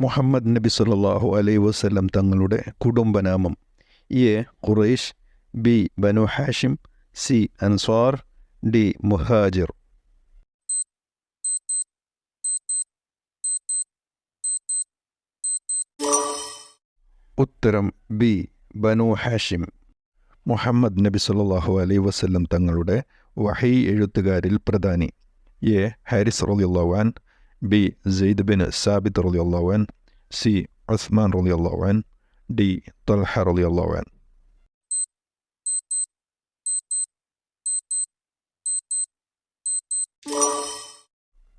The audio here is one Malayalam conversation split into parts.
മുഹമ്മദ് നബി സല്ലാഹു അലൈ വസ്ലം തങ്ങളുടെ കുടുംബനാമം. A. Quraish B. Banu Hashim C. Ansar D. Muhajir. ഉത്തരം ബി. ബനു ഹാഷിം. മുഹമ്മദ് നബി സല്ലാഹു അലൈ വസ്ലം തങ്ങളുടെ വഹൈ എഴുത്തുകാരിൽ പ്രധാനി. എ. ഹാരിസ് റളിയല്ലാഹു അൻ ബി സെയ്ദ് ബിൻ സാബിത്ത് റളിയല്ലാഹു അൻ സി ഉസ്മാൻ റളിയല്ലാഹു അൻ ഡി ത്വൽഹ റളിയല്ലാഹു അൻ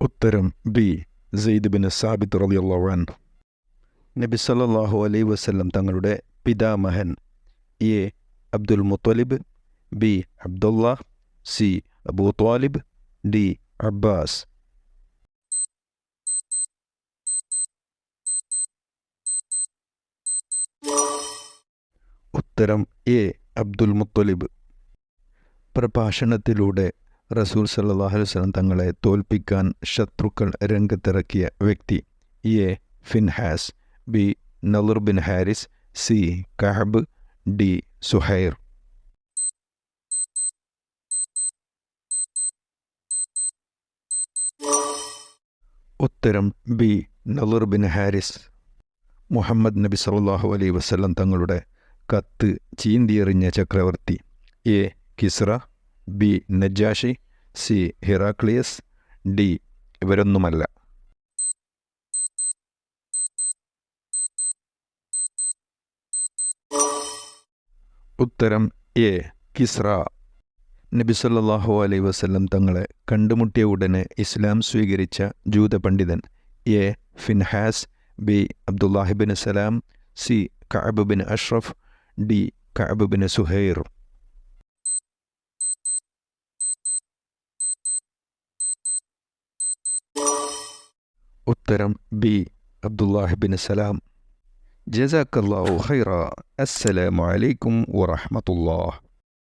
ഉത്തരം ബി സെയ്ദ് ബിൻ സാബിത്ത് റളിയല്ലാഹു അൻ നബി സല്ലല്ലാഹു അലൈഹി വസല്ലം തങ്ങളുടെ പിതാമഹൻ A Abdul Muttalib B Abdullah C Abu Talib D Abbas ഉത്തരം എ. അബ്ദുൽ മുത്തലിബ്. പ്രഭാഷണത്തിലൂടെ റസൂൽ വസല്ലം തങ്ങളെ തോൽപ്പിക്കാൻ ശത്രുക്കൾ രംഗത്തിറക്കിയ വ്യക്തി A. Finhas B. Nalur bin Haris C. Kahab D. Suhair. ഉത്തരം ബി. നലുർ ബിൻ ഹാരിസ്. മുഹമ്മദ് നബി സല്ലല്ലാഹു അലൈ വസ്ലം തങ്ങളുടെ കത്ത് ചീന്തിയെറിഞ്ഞ ചക്രവർത്തി. A. Kisra B. Najashi C. Heraclius D. ഇവരൊന്നുമല്ല. ഉത്തരം എ. കിസ്ര. നബി സല്ലാഹു അലൈ വസ്ലം തങ്ങളെ കണ്ടുമുട്ടിയ ഉടനെ ഇസ്ലാം സ്വീകരിച്ച ജൂത പണ്ഡിതൻ A. Finhas B. Abdullah bin Salam C. Kaab bin Ashraf D Kaab bin Suhair ഉത്തരം ബി അബ്ദുല്ലാഹിബിൻ സലാം ജസാക്കല്ലാഹു ഖൈറ അസ്സലാമു അലൈക്കും വറഹ്മത്തുള്ളാഹ്